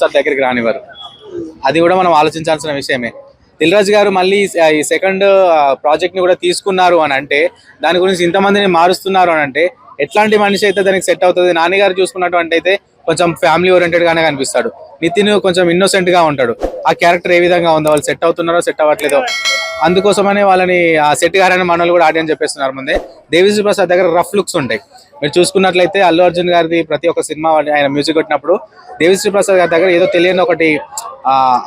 Sir దగ్గరికి రానివ్వరు. అది కూడా మనం ఆలోచించాల్సిన విషయమే. దిల్ రాజు గారు మళ్ళీ ఈ- సెకండ్ ప్రాజెక్ట్ని కూడా తీసుకున్నారు అని అంటే దాని గురించి ఇంతమందిని మారుస్తున్నారు అని అంటే ఎట్లాంటి మనిషి అయితే దానికి సెట్ అవుతుంది? నాన్నగారు చూసుకున్నటువంటి అయితే కొంచెం ఫ్యామిలీ ఓరియంటెడ్గానే కనిపిస్తాడు. నితిన్ కొంచెం ఇన్నోసెంట్గా ఉంటాడు. ఆ క్యారెక్టర్ ఏ విధంగా ఉందో వాళ్ళు సెట్ అవుతున్నారో సెట్ అవ్వట్లేదో అందుకోసమనే వాళ్ళని ఆ సెట్ గారని మనల్ని కూడా ఆడియన్స్ చెప్పేస్తున్నారు ముందే. దేవిశ్రీ ప్రసాద్ దగ్గర రఫ్ లుక్స్ ఉంటాయి. మీరు చూసుకున్నట్లయితే అల్లు అర్జున్ గారిది ప్రతి ఒక్క సినిమా ఆయన మ్యూజిక్ కొట్టినప్పుడు దేవిశ్రీ ప్రసాద్ గారి దగ్గర ఏదో తెలియని ఒకటి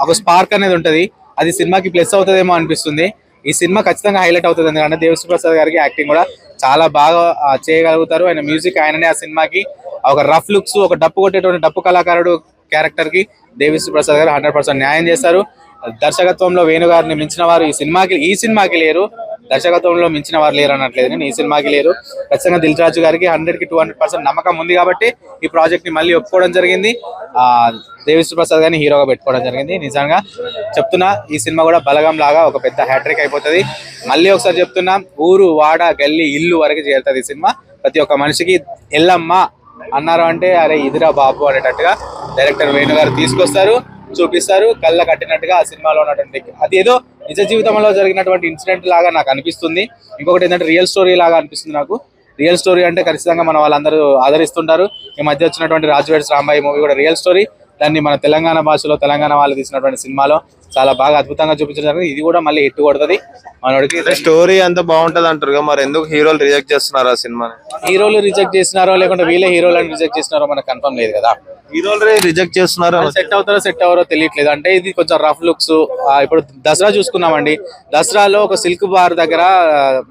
ఒక స్పార్క్ అనేది ఉంటుంది. అది సినిమాకి ప్లస్ అవుతుందేమో అనిపిస్తుంది. ఈ సినిమా ఖచ్చితంగా హైలైట్ అవుతుంది. ఎందుకంటే దేవిశ్రీ ప్రసాద్ గారికి యాక్టింగ్ కూడా చాలా బాగా చేయగలుగుతారు. ఆయన మ్యూజిక్ ఆయననే ఆ సినిమాకి ఒక రఫ్ లుక్స్ ఒక డప్పు కొట్టేటువంటి డప్పు కళాకారుడు క్యారెక్టర్కి దేవిశ్రీ ప్రసాద్ గారు హండ్రెడ్ న్యాయం చేస్తారు. దర్శకత్వంలో వేణుగారిని మించిన వారు ఈ సినిమాకి ఈ సినిమాకి లేరు. దర్శకత్వంలో మించిన వారు లేరు అనట్లేదు నేను ఈ సినిమాకి లేరు. ఖచ్చితంగా దిల్ రాజు గారికి హండ్రెడ్కి టూ హండ్రెడ్ పర్సెంట్ నమ్మకం ఉంది కాబట్టి ఈ ప్రాజెక్ట్ని మళ్ళీ ఒప్పుకోవడం జరిగింది. ఆ దేవిశ్రీ ప్రసాద్ గారిని హీరోగా పెట్టుకోవడం జరిగింది. నిజంగా చెప్తున్నా ఈ సినిమా కూడా బలగం లాగా ఒక పెద్ద హ్యాట్రిక్ అయిపోతుంది. మళ్ళీ ఒకసారి చెప్తున్నా ఊరు వాడ గల్లి ఇల్లు వరకు చేరుతుంది ఈ సినిమా. ప్రతి ఒక్క మనిషికి ఎల్లమ్మ అన్నారు అంటే అరే ఇదిరా బాబు అనేటట్టుగా డైరెక్టర్ వేణు గారు తీసుకొస్తారు. చూపిస్తారు. కళ్ళ కట్టినట్టుగా ఆ సినిమాలో ఉన్నటువంటి అది ఏదో నిజ జీవితంలో జరిగినటువంటి ఇన్సిడెంట్ లాగా నాకు అనిపిస్తుంది. ఇంకొకటి ఏంటంటే రియల్ స్టోరీ లాగా అనిపిస్తుంది నాకు. రియల్ స్టోరీ అంటే ఖచ్చితంగా మన వాళ్ళందరూ ఆదరిస్తుంటారు. ఈ మధ్య వచ్చినటువంటి రాజువేడ్స్ రాంబాయి మూవీ కూడా రియల్ స్టోరీ దాన్ని మన తెలంగాణ భాషలో తెలంగాణ వాళ్ళు తీసినటువంటి సినిమాలో చాలా బాగా అద్భుతంగా చూపించడం జరిగింది. ఇది కూడా మళ్ళీ హిట్ కొడుతుంది. మనోడికి స్టోరీ అంత బాగుంటది అంటారు మరి. ఎందుకు హీరోలు రిజెక్ట్ చేస్తున్నారు ఆ సినిమాని? హీరోలు రిజెక్ట్ చేసినారో లేకుంటే వీళ్ళే హీరోలను రిజెక్ట్ చేసినారో మనకు కన్ఫర్మ్ లేదు కదా. హీరోలు రిజెక్ట్ చేస్తున్నారు సెట్ అవుతారో సెట్ అవ్వరో తెలియట్లేదు. అంటే ఇది కొంచెం రఫ్ లుక్స్ ఇప్పుడు దసరా చూసుకున్నామండి. దసరాలో ఒక సిల్క్ బార్ దగ్గర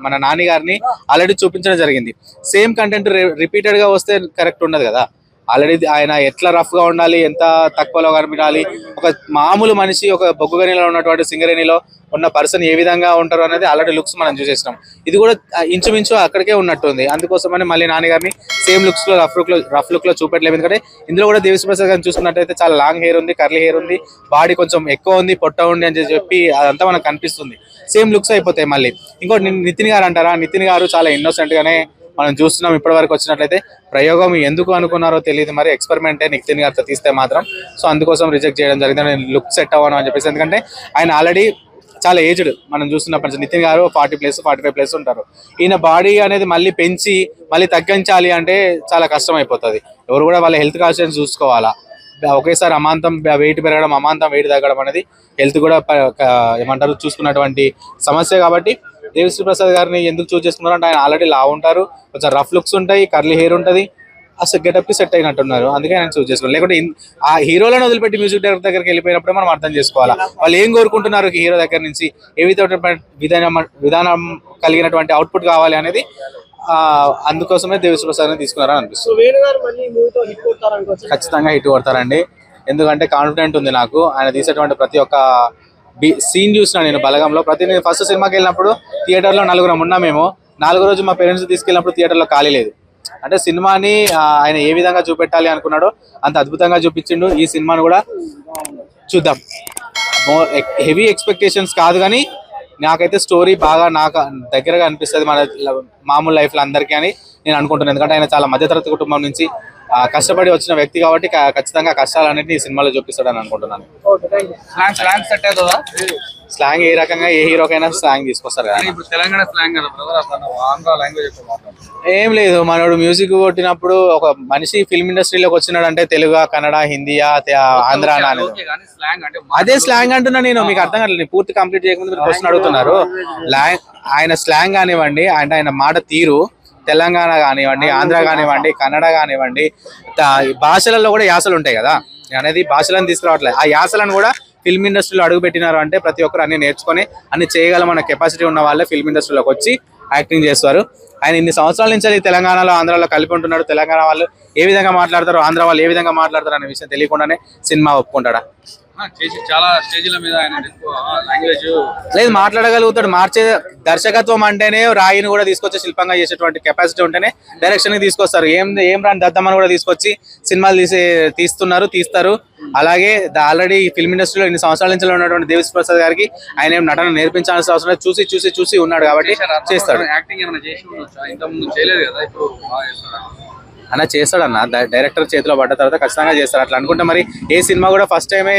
మన నాని గారిని ఆల్రెడీ చూపించడం జరిగింది. సేమ్ కంటెంట్ రిపీటెడ్గా వస్తే కరెక్ట్ ఉండదు కదా. ఆల్రెడీ ఆయన ఎట్లా రఫ్గా ఉండాలి ఎంత తక్కువలో కనిపించాలి ఒక మామూలు మనిషి ఒక బొగ్గుగనిలో ఉన్నటువంటి సింగరేణిలో ఉన్న పర్సన్ ఏ విధంగా ఉంటారు అనేది ఆల్రెడీ లుక్స్ మనం చూసేసినాం. ఇది కూడా ఇంచుమించు అక్కడికే ఉన్నట్టుంది. అందుకోసమని మళ్ళీ నాన్నగారిని సేమ్ లుక్స్లో రఫ్ లుక్లో రఫ్ లుక్లో చూపెట్టలేదు. ఎందుకంటే ఇందులో కూడా దేవి ప్రసాద్ గారిని చూసుకున్నట్టయితే చాలా లాంగ్ హెయిర్ ఉంది కర్లీ హెయిర్ ఉంది బాడీ కొంచెం ఎక్కువ ఉంది పొట్ట ఉంది అని చెప్పి అదంతా మనకు కనిపిస్తుంది. సేమ్ లుక్స్ అయిపోతాయి మళ్ళీ. ఇంకోటి నితిన్ గారు అంటారా? నితిన్ గారు చాలా ఇన్నోసెంట్ గానే మనం చూస్తున్నాం ఇప్పటి వరకు వచ్చినట్లయితే ప్రయోగం ఎందుకు అనుకున్నారో తెలియదు. మరి ఎక్స్పెరిమెంటే నితిన్ గారితో తీస్తే మాత్రం. సో అందుకోసం రిజెక్ట్ చేయడం జరిగింది. లుక్ సెట్ అవ్వను అని చెప్పేసి. ఎందుకంటే ఆయన ఆల్రెడీ చాలా ఏజ్డ్ మనం చూస్తున్నప్పటి నుంచి నితిన్ గారు forty plus forty five plus ఉంటారు. ఈయన బాడీ అనేది మళ్ళీ పెంచి మళ్ళీ తగ్గించాలి అంటే చాలా కష్టం అయిపోతుంది ఎవరు కూడా వాళ్ళ హెల్త్ కాన్షియన్స్ చూసుకోవాలా. ఒకేసారి అమాంతం వెయిట్ పెరగడం అమాంతం వెయిట్ తగ్గడం అనేది హెల్త్ కూడా ఏమంటారు? చూసుకున్నటువంటి సమస్య కాబట్టి దేవిశ్రీ ప్రసాద్ గారిని ఎందుకు చూస్ చేసుకున్నారు అంటే ఆయన ఆల్రెడీ లా ఉంటారు. కొంచెం రఫ్ లుక్స్ ఉంటాయి కర్లీ హెయిర్ ఉంటుంది. అసలు గెటప్కి సెట్ అయినట్టున్నారు. అందుకే ఆయన చూస్ చేసుకోవాలి లేకుంటే ఆ హీరోలను వదిలిపెట్టి మ్యూజిక్ డైరెక్టర్ దగ్గరికి వెళ్ళిపోయినప్పుడు మనం అర్థం చేసుకోవాలా? వాళ్ళు ఏం కోరుకుంటున్నారు హీరో దగ్గర నుంచి? ఏ విధమైన విధానం విధానం కలిగినటువంటి అవుట్పుట్ కావాలి అనేది అందుకోసమే దేవిశ్రీ ప్రసాద్ తీసుకున్నారని అనిపిస్తుంది. ఖచ్చితంగా హిట్ కొడతారండి. ఎందుకంటే కాన్ఫిడెంట్ ఉంది నాకు. ఆయన తీసేటువంటి ప్రతి ఒక్క బి సీన్ చూసిన నేను బలగంలో. ప్రతి నేను ఫస్ట్ సినిమాకి వెళ్ళినప్పుడు థియేటర్లో నలుగురం ఉన్నా మేము. నాలుగో రోజు మా పేరెంట్స్ తీసుకెళ్ళినప్పుడు థియేటర్లో ఖాళీ లేదు. అంటే సినిమాని ఆయన ఏ విధంగా చూపెట్టాలి అనుకున్నాడో అంత అద్భుతంగా చూపించిండు. ఈ సినిమాను కూడా చూద్దాం. హెవీ ఎక్స్పెక్టేషన్స్ కాదు కానీ నాకైతే స్టోరీ బాగా నాకు దగ్గరగా అనిపిస్తుంది మన మామూలు లైఫ్లో అందరికీ అని నేను అనుకుంటున్నాను. ఎందుకంటే ఆయన చాలా మధ్యతరగతి కుటుంబం నుంచి కష్టపడి వచ్చిన వ్యక్తి కాబట్టి ఖచ్చితంగా కష్టాలన్నింటినీ ఈ సినిమాలో చూపిస్తాడని అనుకుంటున్నాను. స్లాంగ్ స్లాంగ్ సెట్ అవుతుందా? స్లాంగ్ ఏ రకంగా ఏ హీరోకైనా స్లాంగ్ తీసుకొస్తారు కదా. ఇప్పుడు తెలంగాణ స్లాంగ్ ఆంధ్ర లాంగ్వేజ్ ఏం లేదు మనోడు మ్యూజిక్ కొట్టినప్పుడు ఒక మనిషి ఫిల్మ్ ఇండస్ట్రీలోకి వచ్చినాడంటే తెలుగు కన్నడ హిందీయా ఆంధ్ర అనేది ఓకే కానీ స్లాంగ్ అంటే అదే స్లాంగ్ అంటున్నా నేను మీకు అర్థం నేను పూర్తి కంప్లీట్ చేయకముందు మీరు క్వశ్చన్ అడుగుతున్నారు. ఆయన స్లాంగ్ కానివ్వండి అంటే ఆయన మాట తీరు. తెలంగాణ కానివ్వండి ఆంధ్ర కానివ్వండి కన్నడ కానివ్వండి భాషలలో కూడా యాసలు ఉంటాయి కదా. అనేది భాషలను తీసుకురావట్లేదు. ఆ యాసలను కూడా ఫిల్మ్ ఇండస్ట్రీలో అడుగు పెట్టినారు అంటే ప్రతి ఒక్కరు అన్ని నేర్చుకొని అన్ని చేయగల మన కెపాసిటీ ఉన్న వాళ్ళే ఫిల్మ్ ఇండస్ట్రీలోకి వచ్చి యాక్టింగ్ చేస్తారు. ఆయన ఇన్ని సంవత్సరాల నుంచి అది తెలంగాణలో ఆంధ్రాలో కలిపి ఉంటున్నాడు. తెలంగాణ వాళ్ళు ఏ విధంగా మాట్లాడతారు ఆంధ్ర వాళ్ళు ఏ విధంగా మాట్లాడతారు అనే విషయం తెలియకుండానే సినిమా ఒప్పుకుంటాడా? చేసి చాలా స్టేజ్ల మీద ఆయన లాంగ్వేజ్ లేదు మాట్లాడగలుగుతాడు మార్చే దర్శకత్వం అంటేనే రాయిని కూడా తీసుకొచ్చి శిల్పంగా చేసేటువంటి కెపాసిటీ ఉంటేనే డైరెక్షన్కి తీసుకొస్తారు. ఏం ఏం రాని దద్దమ్మని కూడా తీసుకొచ్చి సినిమాలు తీసే తీస్తున్నారు తీస్తారు. అలాగే ఆల్రెడీ ఫిల్మ్ ఇండస్ట్రీలో ఇన్ని సంవత్సరాల నుంచి ఉన్నటువంటి దేవిశ్రీ ప్రసాద్ గారికి ఆయన ఏం నటన నేర్పించాల్సిన అవసరం చూసి చూసి చూసి ఉన్నాడు కాబట్టి చేస్తాడు. యాక్టింగ్ ఏమైనా చేసి చేయలేదు కదా ఇప్పుడు అన్న చేస్తాడన్న. డైరెక్టర్ చేతిలో పడ్డ తర్వాత ఖచ్చితంగా చేస్తాడు. అట్లా అనుకుంటే మరి ఏ సినిమా కూడా ఫస్ట్ టైమే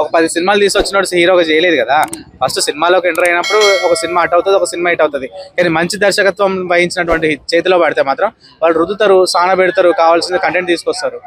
ఒక పది సినిమాలు తీసుకొచ్చినప్పుడు హీరోగా చేయలేదు కదా. ఫస్ట్ సినిమాలోకి ఎంటర్ అయినప్పుడు ఒక సినిమా అట్ అవుతుంది ఒక సినిమా ఇట్ అవుతుంది. కానీ మంచి దర్శకత్వం వహించినటువంటి చేతిలో పడితే మాత్రం వాళ్ళు రుద్దుతారు సాన పెడతారు కావాల్సిన కంటెంట్ తీసుకొస్తారు.